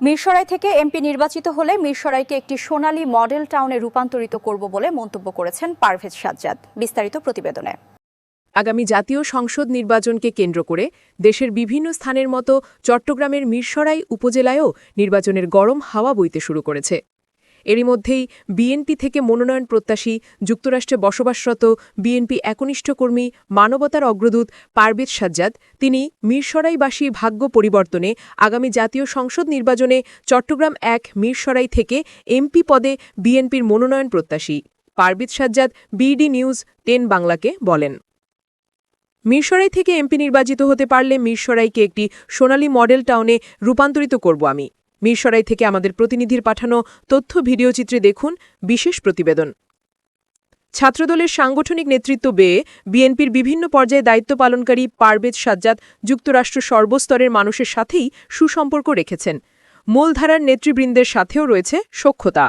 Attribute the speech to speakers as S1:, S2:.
S1: মিরসরাই থেকে এমপি নির্বাচিত হলে মিরসরাইকে একটি সোনালী মডেল টাউনে রূপান্তরিত করব বলে মন্তব্য করেছেন পারভেজ সাজ্জাদ বিস্তারিত প্রতিবেদনে।
S2: আগামী জাতীয় সংসদ নির্বাচনকে কেন্দ্র করে দেশের বিভিন্ন স্থানের মতো চট্টগ্রামের মিরসরাই উপজেলায়ও নির্বাচনের গরম হাওয়া বইতে শুরু করেছে। এরই মধ্যেই বিএনপি থেকে মনোনয়ন প্রত্যাশী যুক্তরাষ্ট্রে বসবাসরত বিএনপি একনিষ্ঠ কর্মী মানবতার অগ্রদূত পারভেজ সাজ্জাদ, তিনি মিরসরাইবাসীর ভাগ্য পরিবর্তনে আগামী জাতীয় সংসদ নির্বাচনে চট্টগ্রাম এক মিরসরাই থেকে এমপি পদে বিএনপির মনোনয়ন প্রত্যাশী। Parvez Sajjad, BD news, ten বাংলাকে বলেন। মিরসরাই থেকে এমপি নির্বাচিত হতে পারলে মিরসরাইকে একটি সোনালী মডেল টাউনে রূপান্তরিত করব আমি। মিরসরাই থেকে আমাদের প্রতিনিধির পাঠানো তথ্য ভিডিওচিত্রে দেখুন বিশেষ প্রতিবেদন। ছাত্রদলের সাংগঠনিক নেতৃত্ব বেয়ে বিএনপির বিভিন্ন পর্যায়ে দায়িত্ব পালনকারী পারভেজ সাজ্জাদ যুক্তরাষ্ট্র সর্বস্তরের মানুষের সাথেই সুসম্পর্ক রেখেছেন। মূলধারার নেতৃবৃন্দের সাথেও রয়েছে সখ্যতা